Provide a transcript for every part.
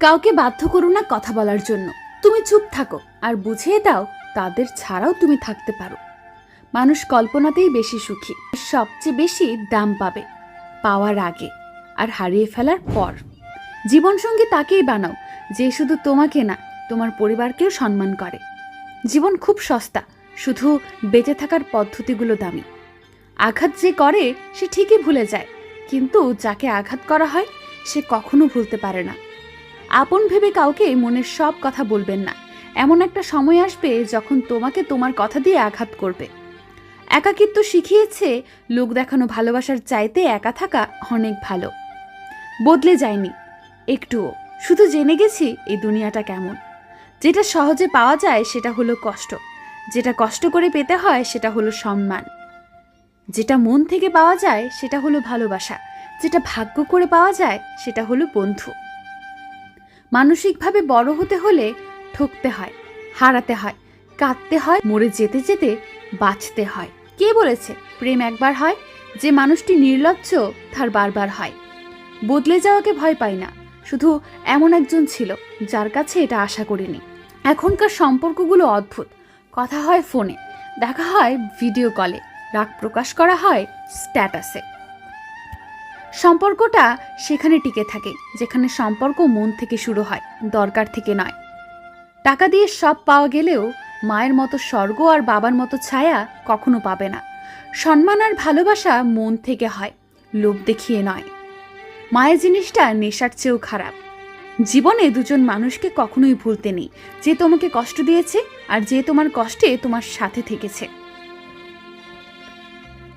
কাউকে বাধ্য করো না কথা বলার জন্য। তুমি চুপ থাকো, আর বুঝিয়ে দাও, তাদের ছাড়াও তুমি থাকতে পারো। মানুষ কল্পনাতেই বেশি সুখী সবচেয়ে বেশি দাম পাবে পাওয়ার আগে, আর হারিয়ে ফেলার পর। জীবনসঙ্গী তাকেই বানাও, যে শুধু তোমাকে না, তোমার পরিবারকেও সম্মান করে। জীবন খুব সস্তা, শুধু বেঁচে থাকার পদ্ধতিগুলো দামি। আঘাত যে করে, সে ঠিকই ভুলে যায়, কিন্তু যাকে আঘাত করা হয়, সে কখনো ভুলতে পারে না। আপন ভেবে কাউকে মনের সব কথা বলবেন না। এমন একটা সময় আসবে যখন তোমাকে তোমার কথা দিয়ে আঘাত করবে। একাকিত্ব শিখিয়েছে, লোক দেখানো ভালোবাসার চাইতে একা থাকা অনেক ভালো। বদলে যায়নি। একটুও শুধু জেনে গেছি এই দুনিয়াটা কেমন। যেটা সহজে পাওয়া যায় সেটা হলো কষ্ট। যেটা কষ্ট করে পেতে হয় সেটা হলো সম্মান। যেটা মন থেকে পাওয়া যায় সেটা হলো ভালোবাসা। যেটা ভাগ্য করে পাওয়া যায় সেটা হলো বন্ধু। মানসিকভাবে বড় হতে হলে ঠকতে হয়, হারাতে হয়, কাঁদতে হয়, মরে যেতে যেতে বাঁচতে হয়। কে বলেছে? প্রেম একবার হয়, যে মানুষটি নির্লজ্জ তার বারবার হয়। বদলে যাওয়াকে ভয় পাই না, শুধু এমন একজন ছিল যার কাছে এটা আশা করিনি। এখনকার সম্পর্কগুলো অদ্ভুত, কথা হয় ফোনে, দেখা হয় ভিডিও কলে, রাগ প্রকাশ করা হয় স্ট্যাটাসে। সম্পর্কটা সেখানে টিকে থাকে, যেখানে সম্পর্ক মন থেকে শুরু হয়, দরকার থেকে নয়। টাকা দিয়ে সব পাওয়া গেলেও মায়ের মতো স্বর্গ আর বাবার মতো ছায়া কখনো পাবে না। সম্মান আর ভালোবাসা মন থেকে হয়, লোভ দেখিয়ে নয়। মায়ের জিনিসটা নেশার চেয়েও খারাপ। জীবনে দুজন মানুষকে কখনোই ভুলতে নেই, যে তোমাকে কষ্ট দিয়েছে আর যে তোমার কষ্টে তোমার সাথে থেকেছে।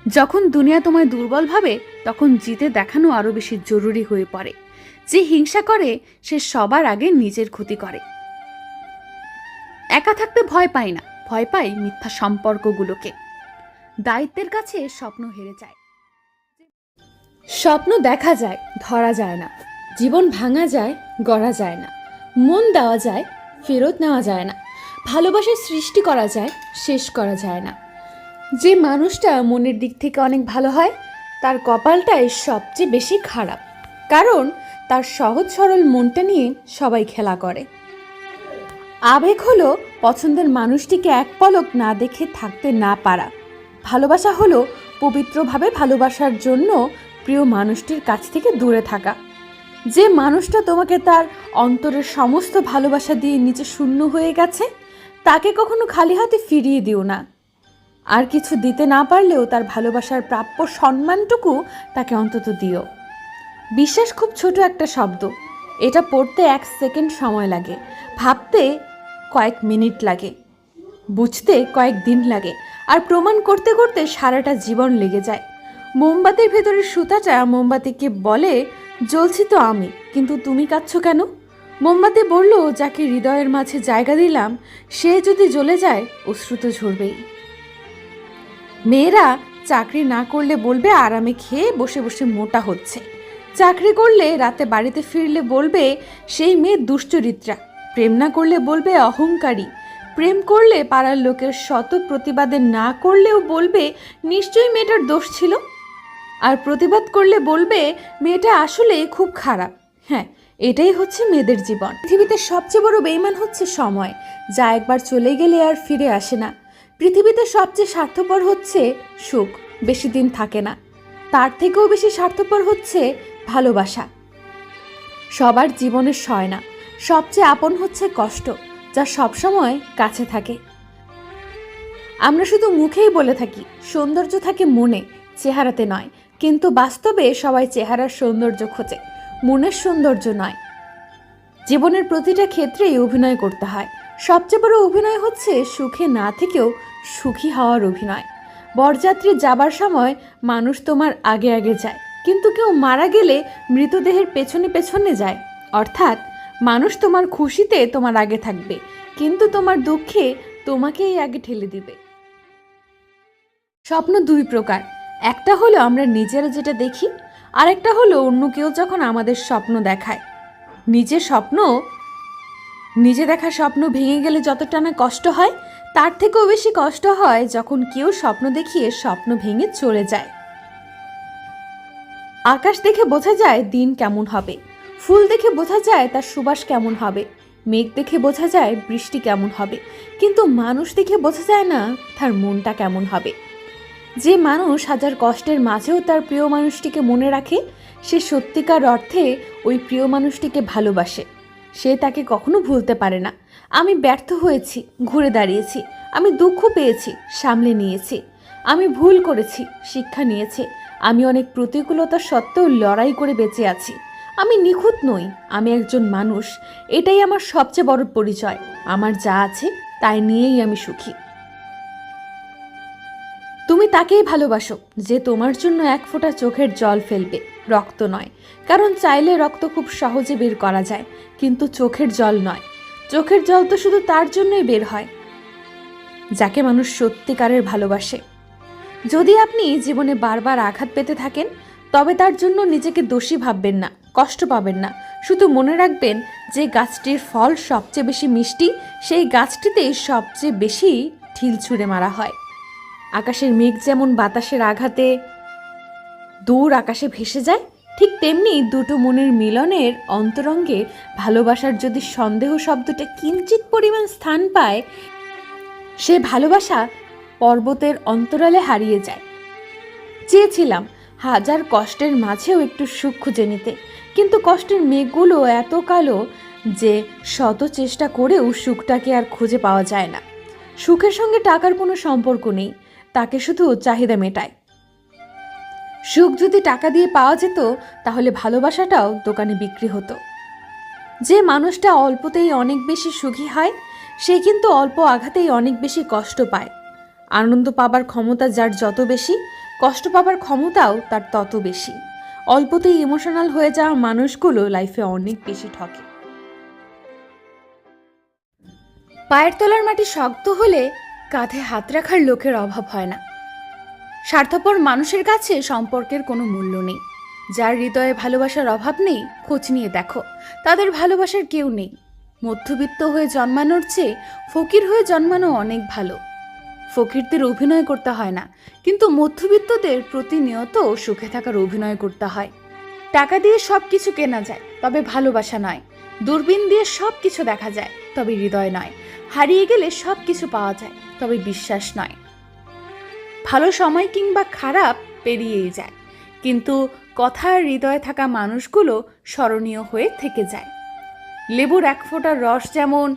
যখন দুনিয়া তোমায় দুর্বল ভাবে তখন জিতে দেখানো আরও বেশি জরুরি হয়ে পড়ে। যে হিংসা করে, সে সবার আগে নিজের ক্ষতি করে। একা থাকতে ভয় পাই না, ভয় পায় মিথ্যা সম্পর্কগুলোকে। দায়িত্বের কাছে স্বপ্ন হেরে যায়। স্বপ্ন দেখা যায়, ধরা যায় না। জীবন ভাঙা যায়, গড়া যায় না। মন দেওয়া যায়, ফেরত নেওয়া যায় না। ভালোবাসার সৃষ্টি করা যায়, শেষ করা যায় না। যে মানুষটা মনের দিক থেকে অনেক ভালো হয় তার কপালটাই সবচেয়ে বেশি খারাপ, কারণ তার সহজ সরল মনটা নিয়ে সবাই খেলা করে। আবেগ হলো পছন্দের মানুষটিকে এক পলক না দেখে থাকতে না পারা। ভালোবাসা হলো পবিত্রভাবে ভালোবাসার জন্য প্রিয় মানুষটির কাছ থেকে দূরে থাকা। যে মানুষটা তোমাকে তার অন্তরের সমস্ত ভালোবাসা দিয়ে নিচে শূন্য হয়ে গেছে, তাকে কখনো খালি হাতে ফিরিয়ে দিও না। আর কিছু দিতে না পারলেও তার ভালোবাসার প্রাপ্য সম্মানটুকু তাকে অন্তত দিও। বিশ্বাস খুব ছোট একটা শব্দ। এটা পড়তে এক সেকেন্ড সময় লাগে। ভাবতে কয়েক মিনিট লাগে। বুঝতে কয়েক দিন লাগে। আর প্রমাণ করতে করতে সারাটা জীবন লেগে যায়। মোমবাতির ভেতরের সুতাটা মোমবাতিকে বলে, জ্বলছি তো আমি, কিন্তু তুমি কাঁদছ কেন? মোমবাতি বলল, যাকে হৃদয়ের মাঝে জায়গা দিলাম, সে যদি জ্বলে যায়, অশ্রু তো ঝরবেই। মেয়েরা চাকরি না করলে বলবে আরামে খেয়ে বসে বসে মোটা হচ্ছে। চাকরি করলে রাতে বাড়িতে ফিরলে বলবে, সেই মেয়ে দুশ্চরিত্রা। প্রেম না করলে বলবে, অহংকারী। প্রেম করলে পাড়ার লোকের শত প্রতিবাদে না করলেও বলবে, নিশ্চয়ই মেয়েটার দোষ ছিল। আর প্রতিবাদ করলে বলবে, মেয়েটা আসলে খুব খারাপ। হ্যাঁ এটাই হচ্ছে মেয়েদের জীবন। পৃথিবীতে সবচেয়ে বড় বেইমান হচ্ছে সময়, যা একবার চলে গেলে আর ফিরে আসে না। পৃথিবীতে সবচেয়ে স্বার্থপর হচ্ছে সুখ, বেশি দিন থাকে না। তার থেকেও বেশি স্বার্থপর হচ্ছে ভালোবাসা। সবার জীবনের সয় না, সবচেয়ে আপন হচ্ছে কষ্ট, যা সবসময় কাছে থাকে। আমরা শুধু মুখেই বলে থাকি, সৌন্দর্য থাকে মনে, চেহারাতে নয়, কিন্তু বাস্তবে সবাই চেহারার সৌন্দর্য খোঁজে, মনের সৌন্দর্য নয়। জীবনের প্রতিটা ক্ষেত্রেই অভিনয় করতে হয় সবচেয়ে বড় অভিনয় হচ্ছে সুখে না থেকেও সুখী হওয়ার অভিনয়। বরযাত্রী যাবার সময় মানুষ তোমার আগে আগে যায়, কিন্তু কেউ মারা গেলে মৃতদেহের পেছনে পেছনে যায়। অর্থাৎ মানুষ তোমার খুশিতে তোমার আগে থাকবে, কিন্তু তোমার দুঃখে তোমাকেই আগে ঠেলে দিবে। স্বপ্ন দুই প্রকার। একটা হলো আমরা নিজেরা যেটা দেখি, আরেকটা হলো অন্য কেউ যখন আমাদের স্বপ্ন দেখায়। নিজের স্বপ্ন নিজে দেখা স্বপ্ন ভেঙে গেলে যতটা না কষ্ট হয়, তার থেকেও বেশি কষ্ট হয় যখন কেউ স্বপ্ন দেখিয়ে স্বপ্ন ভেঙে চলে যায়। আকাশ দেখে বোঝা যায় দিন কেমন হবে, ফুল দেখে বোঝা যায় তার সুবাস কেমন হবে, মেঘ দেখে বোঝা যায় বৃষ্টি কেমন হবে, কিন্তু মানুষ দেখে বোঝা যায় না তার মনটা কেমন হবে। যে মানুষ হাজার কষ্টের মাঝেও তার প্রিয় মানুষটিকে মনে রাখে, সে সত্যিকার অর্থে ওই প্রিয় মানুষটিকে ভালোবাসে। সে তাকে কখনো ভুলতে পারে না। আমি ব্যর্থ হয়েছি, ঘুরে দাঁড়িয়েছি। আমি দুঃখ পেয়েছি, সামলে নিয়েছি। আমি ভুল করেছি, শিক্ষা নিয়েছি। আমি অনেক প্রতিকূলতা সত্ত্বেও লড়াই করে বেঁচে আছি। আমি নিখুঁত নই, আমি একজন মানুষ। এটাই আমার সবচেয়ে বড় পরিচয়। আমার যা আছে, তাই নিয়েই আমি সুখী। তুমি তাকেই ভালোবাসো, যে তোমার জন্য এক ফোঁটা চোখের জল ফেলবে। রক্ত নয়। কারণ চাইলে রক্ত খুব সহজে বের করা যায়, কিন্তু চোখের জল নয়। চোখের জল তো শুধু তার জন্যই বের হয়, যাকে মানুষ সত্যিকারের ভালোবাসে। যদি আপনি জীবনে বারবার আঘাত পেতে থাকেন, তবে তার জন্য নিজেকে দোষী ভাববেন না, কষ্ট পাবেন না। শুধু মনে রাখবেন যে গাছটির ফল সবচেয়ে বেশি মিষ্টি, সেই গাছটিতেই সবচেয়ে বেশি ঢিল ছুঁড়ে মারা হয়। আকাশের মেঘ যেমন বাতাসের আঘাতে দূর আকাশে ভেসে যায়, ঠিক তেমনি দুটো মনের মিলনের অন্তরঙ্গে ভালোবাসার যদি সন্দেহ শব্দটা কিঞ্চিত পরিমাণ স্থান পায়, সে ভালোবাসা পর্বতের অন্তরালে হারিয়ে যায়। চেয়েছিলাম হাজার কষ্টের মাঝেও একটু সুখ খুঁজে নিতে, কিন্তু কষ্টের মেঘগুলো এত কালো যে শত চেষ্টা করেও সুখটাকে আর খুঁজে পাওয়া যায় না। সুখের সঙ্গে টাকার কোনো সম্পর্ক নেই, তাকে শুধু চাহিদা মেটায়। সুখ যদি টাকা দিয়ে পাওয়া যেত, তাহলে ভালোবাসাটাও দোকানে বিক্রি হতো। যে মানুষটা অল্পতেই অনেক বেশি সুখী হয়, সে কিন্তু অল্প আঘাতেই অনেক বেশি কষ্ট পায়। আনন্দ পাবার ক্ষমতা যার যত বেশি, কষ্ট পাবার ক্ষমতাও তার তত বেশি। অল্পতেই ইমোশনাল হয়ে যাওয়া মানুষগুলো লাইফে অনেক বেশি ঠকে। পায়ের তলার মাটি শক্ত হলে কাঁধে হাত রাখার লোকের অভাব হয় না। স্বার্থপর মানুষের কাছে সম্পর্কের কোনো মূল্য নেই। যার হৃদয়ে ভালোবাসার অভাব নেই, খোঁজ নিয়ে দেখো। তাদের ভালোবাসার কেউ নেই। মধ্যবিত্ত হয়ে জন্মানোর চেয়ে ফকির হয়ে জন্মানো অনেক ভালো। ফকিরদের অভিনয় করতে হয় না, কিন্তু মধ্যবিত্তদের প্রতিনিয়ত সুখে থাকার অভিনয় করতে হয়। টাকা দিয়ে সব কিছু কেনা যায়, তবে ভালোবাসা নয়। দূরবীন দিয়ে সব কিছু দেখা যায়, তবে হৃদয় নয়। হারিয়ে গেলে সব কিছু পাওয়া যায়, তবে বিশ্বাস নয়। ভালো সময় কিংবা খারাপ পেরিয়েই যায়। কিন্তু কথার হৃদয়ে থাকা মানুষগুলো স্মরণীয় হয়ে থেকে যায়। লেবুর এক ফোঁটার রস যেমন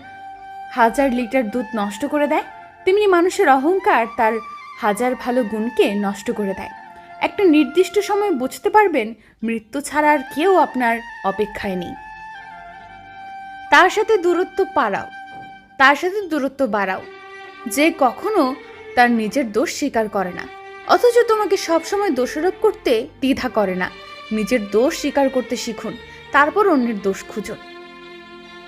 হাজার লিটার দুধ নষ্ট করে দেয়, তেমনি মানুষের অহংকার তার হাজার ভালো গুণকে নষ্ট করে দেয়। একটা নির্দিষ্ট সময় বুঝতে পারবেন, মৃত্যু ছাড়া আর কেউ আপনার অপেক্ষায় নেই। তার সাথে দূরত্ব পাড়াও, তার সাথে দূরত্ব বাড়াও। যে কখনো তার নিজের দোষ স্বীকার করে না। অথচ তোমাকে সবসময় দোষারোপ করতে দ্বিধা করে না। নিজের দোষ স্বীকার করতে শিখুন, তারপর অন্যের দোষ খুঁজুন।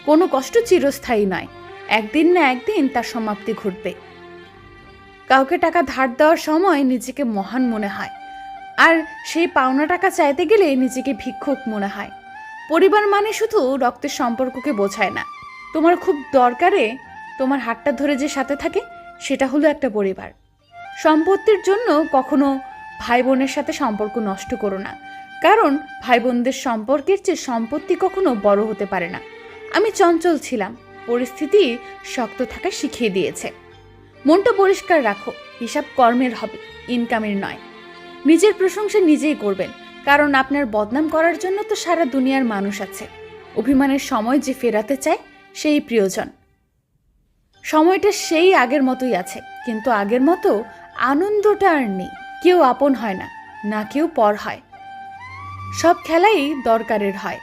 কোনো কষ্ট চিরস্থায়ী নয়। একদিন না একদিন তার সমাপ্তি ঘটবে। কাউকে টাকা ধার দেওয়ার সময় নিজেকে মহান মনে হয়। আর সেই পাওনা টাকা চাইতে গেলে নিজেকে ভিক্ষুক মনে হয়। পরিবার মানে শুধু রক্তের সম্পর্ককে বোঝায় না। তোমার খুব দরকারে তোমার হাতটা ধরে যে সাথে থাকে সেটা হলো একটা পরিবার। সম্পত্তির জন্য কখনো ভাই বোনের সাথে সম্পর্ক নষ্ট করো না। কারণ ভাই বোনদের সম্পর্কের চেয়ে সম্পত্তি কখনো বড় হতে পারে না। আমি চঞ্চল ছিলাম, পরিস্থিতি শক্ত থাকা শিখিয়ে দিয়েছে। মনটা পরিষ্কার রাখো, হিসাব কর্মের হবে, ইনকামের নয়। নিজের প্রশংসা নিজেই করবেন, কারণ আপনার বদনাম করার জন্য তো সারা দুনিয়ার মানুষ আছে। অভিমানের সময় যে ফেরাতে চায়, সেই প্রিয়জন। সময়টা সেই আগের মতোই আছে, কিন্তু আগের মতো আনন্দটা আর নেই। কেউ আপন হয় না না কেউ পর হয়। সব খেলাই দরকারের হয়।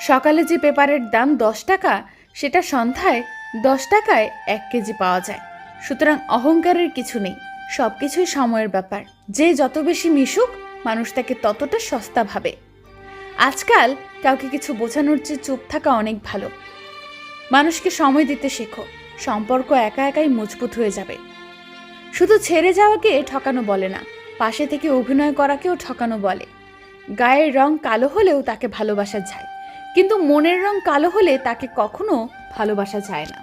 সকালে যে পেপারের দাম দশ টাকা, সেটা সন্ধ্যায় দশ টাকায় এক কেজি পাওয়া যায়। সুতরাং অহংকারের কিছু নেই সব কিছুই সময়ের ব্যাপার। যে যত বেশি মিশুক, মানুষ তাকে ততটা সস্তা ভাবে। আজকাল কাউকে কিছু বোঝানোর চেয়ে চুপ থাকা অনেক ভালো। মানুষকে সময় দিতে শেখো। সম্পর্ক একা একাই মজবুত হয়ে যাবে। শুধু ছেড়ে যাওয়াকে ঠকানো বলে না, পাশে থেকে অভিনয় করাকেও ঠকানো বলে। গায়ের রং কালো হলেও তাকে ভালোবাসা যায়, কিন্তু মনের রং কালো হলে তাকে কখনো ভালোবাসা যায় না।